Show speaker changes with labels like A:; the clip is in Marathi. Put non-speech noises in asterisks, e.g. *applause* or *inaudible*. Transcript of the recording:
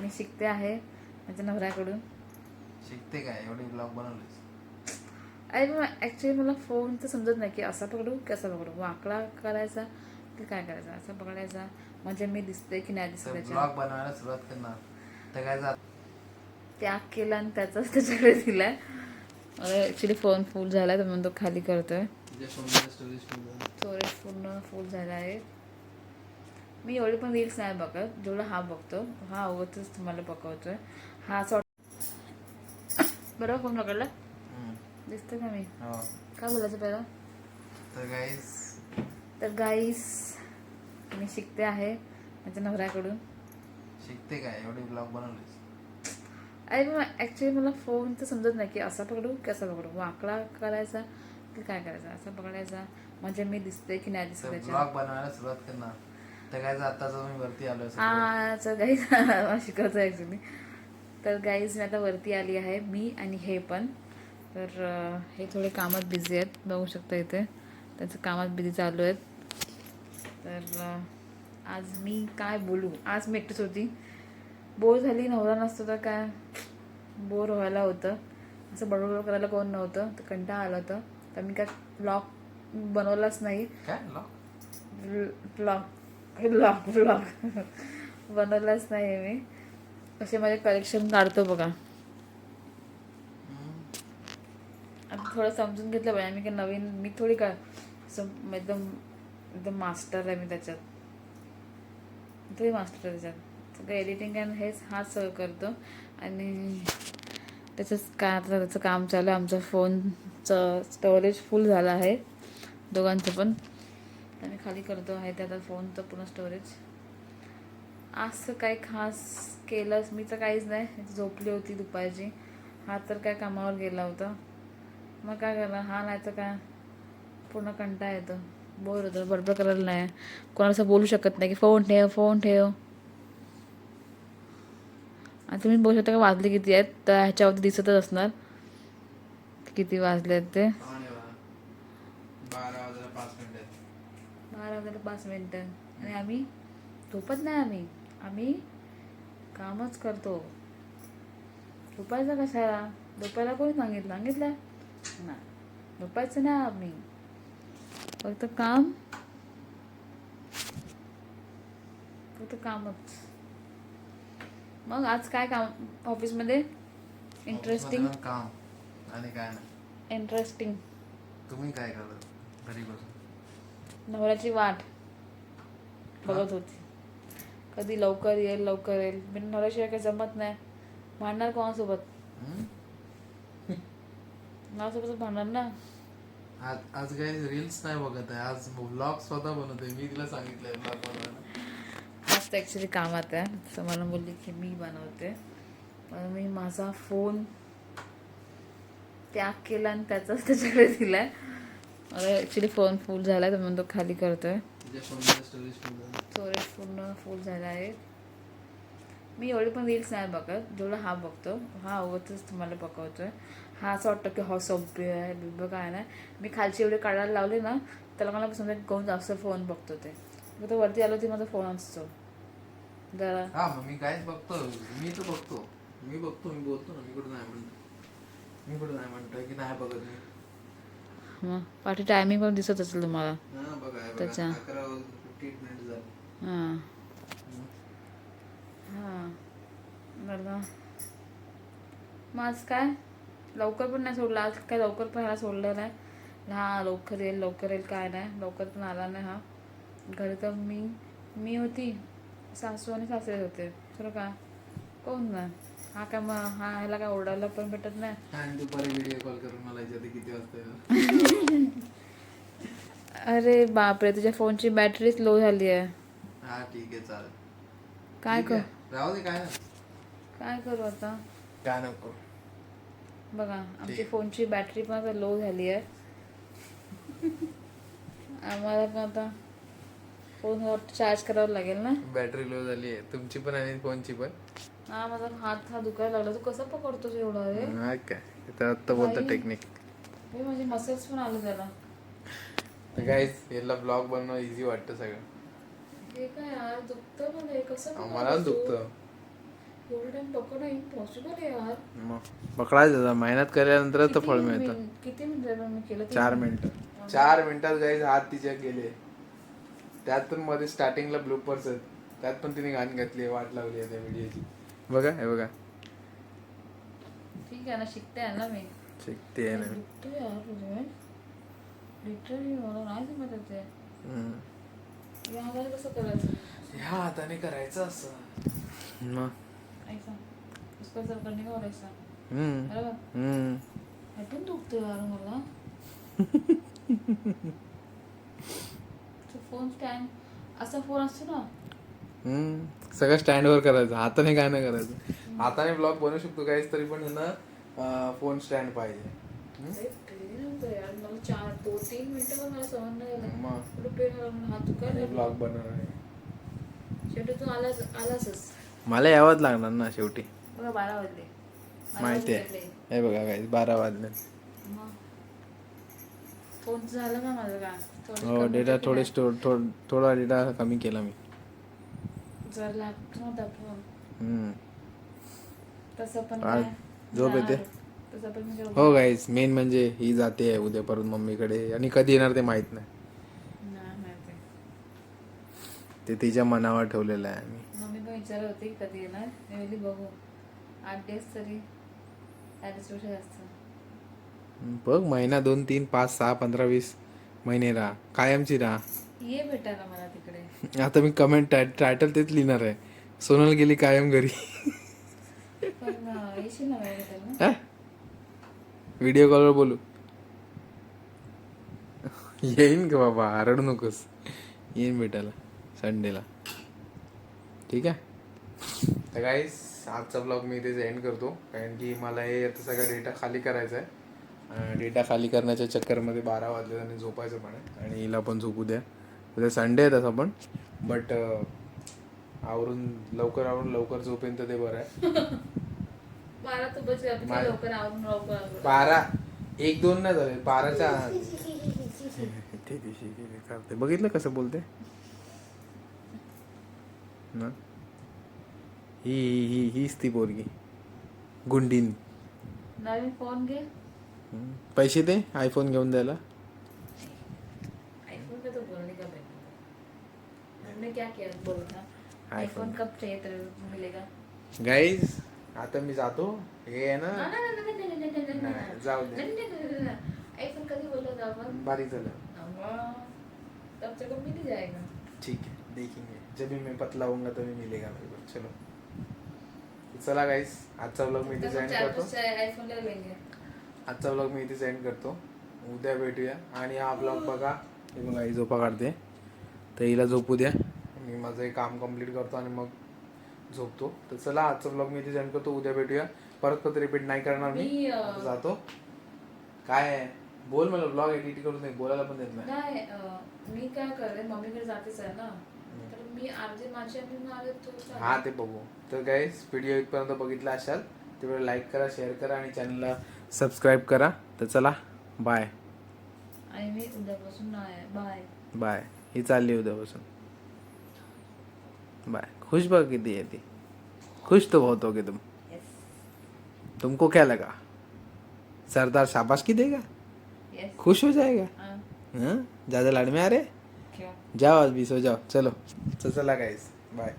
A: मी शिकते आहे माझ्या नवऱ्याकडून.
B: शिकते काय? एवढे ब्लॉग बनवलेस.
A: अरे मग ॲक्च्युली मला फोनचं समजत नाही की असा पकडू की असा पकडू. वाकडा करायचा की काय करायचा? असा पकडायचा. म्हणजे मी दिसते की नाही दिसत
B: ब्लॉग बनवायला सुरुवात करणार. तर काय
A: त्याग केला आणि त्याचाच त्याच्याकडे दिलाय. ॲक्च्युली फोन फुल झाला तर म्हणून तो खाली करतोय.
B: स्टोरेज
A: पूर्ण फुल झाला. आहे मी एवढे पण रील्स नाही बघत. जेवढा हा बघतो हा अवगतच तुम्हाला पकवतोय हा सॉट बरोबर फोन पकडला? दिसतं का मी?
B: हो.
A: काय बोलायचं पहिला?
B: तर गाईज
A: तर गाईस मी शिकते आहे माझ्या नवऱ्याकडून.
B: शिकते काय? एवढे ब्लॉग बनवलेस.
A: अरे मग ॲक्च्युली मला फोनचं समजत नाही की असा पकडू की असा पकडू. वाकडा करायचा की काय करायचा? असा पकडायचा. म्हणजे मी दिसते की नाही दिसत
B: तर ब्लॉग बनवायला सुरुवात करणार तर काय आताच मी वरती.
A: हा *laughs* तर गाईज शिकवतो ॲक्च्युली तर गाईज मी आता वरती आली आहे मी आणि हे पण. तर हे थोडे कामात बिझी आहेत बघू शकता इथे. त्यांचं कामात बिझी चालू आहेत. तर आज मी काय बोलू? आज मी एकटीच होती. बोर झाली नवरा नसतो तर काय? बोर व्हायला होतं. असं बडबड करायला कोण नव्हतं तर कंटाळा आला होता. तर मी काय ब्लॉग बनवलाच नाही.
B: काय? ब्लॉग
A: ब्लॉग ब्लॉग ब्लॉग बनवलाच नाही मी. असे माझे कलेक्शन काढतो बघा. आता थोडं समजून घेतलं पाहिजे. मी काय नवीन मी थोडी का असं एकदम एकदम मास्टर आहे मी त्याच्यात. थोडी मास्टर आहे त्याच्यात. सगळं एडिटिंग आणि हेच हाच सगळं करतो. आणि त्याचंच काय आता त्याचं काम चालू आहे. आमचं फोनचं स्टोरेज फुल झालं आहे. दोघांचं पण. आता मी खाली करतो आहे ते आता फोनचं पूर्ण स्टोरेज असं काही खास केलंच मी तर काहीच नाही. झोपली होती दुपारची. हा तर काय कामावर गेला होता. मग काय करणार? हा नाही तर काय? पूर्ण कंटाळा येतो. बोर होतं. बरोबर करायला नाही. कोणाला बोलू शकत नाही की फोन ठेव फोन ठेव. आता तुम्ही बोलू शकता का वाजले किती आहेत? तर ह्याच्यावरती दिसतच असणार. किती वाजले आहेत ते
B: बारा वाजायला पाच मिनिट आहेत
A: बारा वाजायला पाच मिनटं. आणि आम्ही झोपत नाही आम्ही. आम्ही कामच करतो. झोपायचं कशाला? झोपायला कोणी सांगितलं सांगितलं? नाही. झोपायचं नाही आम्ही. फक्त काम. फक्त कामच. मग आज काय काम? ऑफिसमध्ये? इंटरेस्टिंग
B: काम आणि काय नाही.
A: इंटरेस्टिंग
B: तुम्ही काय करत? घरी बसून?
A: नवऱ्याची वाट. बघत होती. कधी लवकर येईल लवकर येईल. मी नवऱ्याशिवाय काही जमत नाही. भांडणार कोणासोबत? *laughs* माझ्यासोबतच भांडणार ना.
B: आज आज काही रील्स नाही बघत आहे. आज ब्लॉग स्वतः बनवते. मी तिला सांगितलंय ब्लॉग बनवायला.
A: आज तर ॲक्च्युली कामात आहे. असं मला बोलली की मी बनवते. पण मी माझा फोन त्याग केला आणि त्याचाच त्याच्याकडे दिलाय. मला ॲक्च्युली फोन फुल झाला आहे तर म्हणून तो खाली करतोय.
B: तुझ्या फोनमध्ये स्टोरेज
A: पूर्ण फुल झाला आहे. मी एवढे पण रील्स नाही बघत जेवढा हा बघतो. हा अवगतच तुम्हाला पकवतोय हा असं वाटतं की हा सभ्य आहे बिब्ब काय नाही. मी खालची एवढे काढायला लावले ना त्याला मला समजा कोण जास्त फोन बघतो ते. मग तो वरती आलो की माझा फोन असतो. जरा
B: हा मग मी कायच बघतो. मी तर बघतो. मी बघतो मी बोलतो ना मी कुठं नाही म्हणतो. मी कुठं नाही म्हणतोय की नाही बघत मी.
A: मग पाठी टायमिंग पण दिसत असेल तुम्हाला.
B: बघा हे
A: हां. हां. बरं. मग आज काय? लवकर पण नाही सोडला. आज काय लवकर पण ह्याला सोडलं नाही. हा लवकर येईल लवकर येईल काय नाही. लवकर पण आला नाही हा. घरी तर मी मी होती. सासू आणि सासरे होते. खरं काय कोण नाही. हा काय मग? हा ह्याला काय ओरडायला पण भेटत नाही?
B: आणि दुपारी व्हिडिओ कॉल करून मला विचारते किती वाजता. *laughs*
A: अरे बापरे तुझ्या फोनची बॅटरीच लो झाली आहे
B: हा ठीक आहे चालेल.
A: काय
B: ठीक
A: कर.
B: राहू दे काय नाही.
A: काय करू आता?
B: काय नको
A: बघा आमची. फोनची बॅटरी पण आता लो झाली आहे आम्हाला पण आता फोन चार्ज करावं लागेल ना?
B: बॅटरी लो झाली आहे तुमची पण आणि फोनची पण.
A: हा माझा हात हा दुखायला लागला. तू कसं पकडतोस एवढा रे?
B: हा काय? इथं आत्ता बोलतो. टेक्निक
A: हे माझे मसल्स पण आले त्याला.
B: गाईज याला ब्लॉग बनवणं इझी वाटतं सगळं.
A: हे काय यार दुखतं मला हे. कसं
B: मला? दुखतं. पकडायचं जरा. मेहनत केल्यानंतर तर फळ मिळतं.
A: किती मिनिटं मी केलं? ते?
B: चार मिनिटं चार मिनिटात गाईज हात तिच्या गेले. त्यात पण मध्ये स्टार्टिंगला ब्लूपर्स आहेत. त्यात पण तिने गाणी घातली वाट लावली आहे त्या व्हिडिओची बघा हे बघा.
A: ठीक आहे ना शिकते आहे ना मी.
B: शिकते आहे ना. मी.
A: शिकते यार तुझे. लिटरली मला नाही ते. या हाताने कसं करायचं?
B: ह्या हाताने करायचं असं. मग?
A: ऐसा. उसका जर करणे का और ऐसा?
B: हम्म.
A: बरोबर?
B: हम्म.
A: हे पण दुखतं यार मला. *laughs* फोन स्टँड असा फोन असतो ना.
B: हम्म. सगळं स्टँडवर करायचं हाताने काय नाही करायचं. हाताने ब्लॉग बनवू शकतो काहीच तरी पण ना फोन स्टँड पाहिजे. ब्लॉग बनवणार मला यावंच लागणार ना शेवटी. माहिती आहे. हे बघा काही बारा वाजले. हो डेटा थोडे स्टोर थोडा डेटा कमी केला मी.
A: जर लागतो नव्हता फोन.
B: हम्म.
A: तसं पण काय?
B: झोप येते?
A: जाणार. तसं पण म्हणजे
B: हो गाईज मेन म्हणजे ही जाते उद्या परत मम्मीकडे. आणि कधी येणार ते माहीत नाही.
A: नाही माहिती
B: ते तिच्या मनावर ठेवलेलं आहे
A: मम्मी पण विचारत होती कधी येणार. मी बघू. आठ दिवस तरी
B: बघ महिना दोन तीन पाच सहा पंधरा वीस महिने राहा. कायमची राहा.
A: ये भेटायला मला तिकडे.
B: आता मी कमेंट टायटल तेच लिहिणार आहे. सोनल गेली कायम घरी.
A: पण अं, येशील ना वेळ भेटायला?
B: व्हिडिओ कॉलवर बोलू. येईन का बाबा हरडू नकोस. येईन भेटायला संडेला ठीक आहे? तर काहीच आजचा ब्लॉग मी इथेच एंड करतो. कारण की मला हे आता सगळा डेटा खाली करायचा आहे. डेटा खाली करण्याच्या चक्करमध्ये बारा वाजले आणि झोपायचं पण आहे. आणि हिला पण झोपू द्या. उद्या संडे आहे तसं पण बट आवरून लवकर आवरून लवकर झोपेन तर ते बरं आहे. *laughs*
A: बारा तू बस गं,
B: मा-
A: लवकर आवरून लवकर आवरून.
B: बारा. एक दोन नाही झाले बाराच्या ते दिवशी ते करते बघितलं कसं बोलते? ना? ही ही ही हीच ती पोरगी. गुंडीन.
A: नवीन फोन घे.
B: हम्म. पैसे दे आयफोन घेऊन द्यायला.
A: कब
B: गाईज आता मी जातो हे आहे
A: ना
B: नाही, जाऊ दे
A: आईफोन कधी आपण
B: बारीक झालं ठीक आहे देखेंगे जब मैं पतला होऊंगा तभी मिलेगा मेरे को चलो चला गाईस आजचा ब्लॉग मी इथे
A: जॉईन
B: करतो आजचा मी इथे सेंड करतो उद्या भेटूया आणि हा ब्लॉग बघा हे बघा झोपा काढते तर हिला झोपू द्या मी माझं हे काम कंप्लीट करतो आणि मग झोपतो. तर चला आजचा ब्लॉग मी इथेच एंड करतो. उद्या भेटूया. परत परत रिपीट नाही करणार मी.
A: मी, अं,
B: आता जातो. काय आहे? बोल मला ब्लॉग एडिट करून दे. बोलायला पण देत नाही.
A: नाही अं, मी काय करते? मम्मीकडे जातेच आहे ना. तर मी अर्धे माझे आणि मग अर्धे तू चालेल.
B: हा ते बघू. तर गाईस व्हिडिओ इथपर्यंत बघितला असाल तेवढं लाईक करा शेअर करा आणि चॅनलला सबस्क्राईब करा. तर चला बाय
A: आणि मी उद्यापासून नाही बाय
B: बाय ही चालली उद्यापासून. बाय खुश बघ दी ती खुश तो बहुत होगे तुम।
A: Yes.
B: तुमको क्या लगा? सरदार शाबाश की देगा?
A: Yes.
B: खुश हो जाएगा?
A: हाँ।
B: हाँ? ज़्यादा लाड में आ रहे?
A: क्यों?
B: जाओ आज भी सो जाओ। चलो। चल चला गाइस बाय